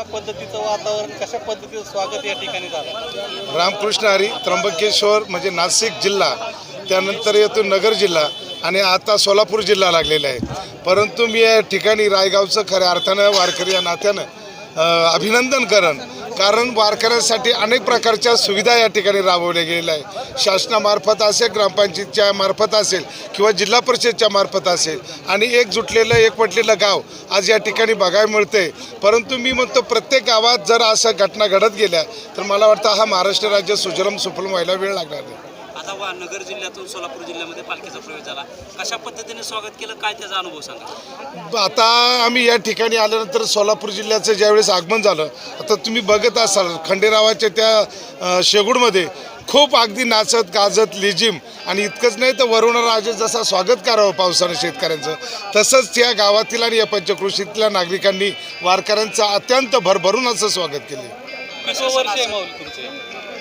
कशा पद्धतीचं वातावरण कशा पद्धतीचं स्वागत या ठिकाणी झालं? रामकृष्ण हरी त्र्यंबकेश्वर म्हणजे नाशिक जिल्हा त्यानंतर येतो नगर जिल्हा आणि आता सोलापूर जिल्हा लागलेला आहे. परंतु मी या ठिकाणी रायगावचं खऱ्या अर्थानं वारकरी या नात्यानं अभिनंदन करण कारण वारकऱ्यांसाठी अनेक प्रकारच्या सुविधा या ठिकाणी राबवल्या गेलेल्या आहे शासनामार्फत असेल ग्रामपंचायतच्या मार्फत असेल किंवा जिल्हा परिषदच्या मार्फत असेल. आणि एक जुटलेलं एक पटलेलं गाव आज या ठिकाणी बघायला मिळते परंतु मी म्हणतो प्रत्येक गावात जर असं घटना घडत गेल्या तर मला वाटतं हा महाराष्ट्र राज्य सुजलम सुफलम व्हायला वेळ लागणार नाही. आता वा नगर जिल्ह्यातून सोलापूर जिल्ह्यामध्ये पालखीचा प्रवेश झाला. कशा पद्धतीने स्वागत केलं? काय त्याचा अनुभव सांगा. आता आम्ही या ठिकाणी आल्यानंतर सोलापूर जिल्ह्याचं ज्यावेळेस आगमन झालं आता तुम्ही बघत असाल खंडेरावाच्या त्या शेगूडमध्ये खूप अगदी नाचत गाजत लेजिम आणि इतकंच नाही तर वरुणराजे जसा स्वागत करावं पावसानं शेतकऱ्यांचं तसंच त्या गावातील आणि या पंचकृषीतल्या नागरिकांनी वारकऱ्यांचं अत्यंत भरभरून असं स्वागत केले. किती वर्ष आहे माऊली तुमचे?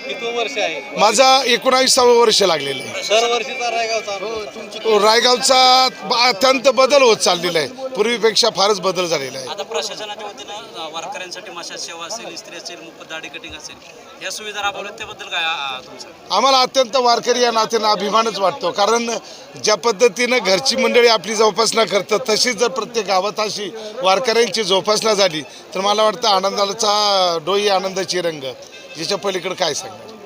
किती वर्ष आहे? माझा एकोणावीसावं वर्ष लागलेलं आहे. दरवर्षीचा रायगावचा अनुभव. रायगावचा ब- अत्यंत बदल होत चाललेला आहे. पूर्वीपेक्षा फारच बदल झालेला आहे. आता प्रशासनाच्या वतीनं वारकऱ्यांसाठी मशाज सेवा असेल इस्त्री असेल मोफत दाढी कटिंग असेल या सुविधा राबवल्यात त्याबद्दल काय तुमचं? आम्हाला अत्यंत वारकरी या नात्यानं अभिमानच वाटतो. कारण ज्या पद्धतीनं घरची मंडळी आपली जोपासना करतात तशीच जर प्रत्येक गावात अशी वारकऱ्यांची जोपासना झाली तर मला वाटतं आनंदाचा डोई आनंदाची रंग. याच्या पलीकडे काय सांगणार?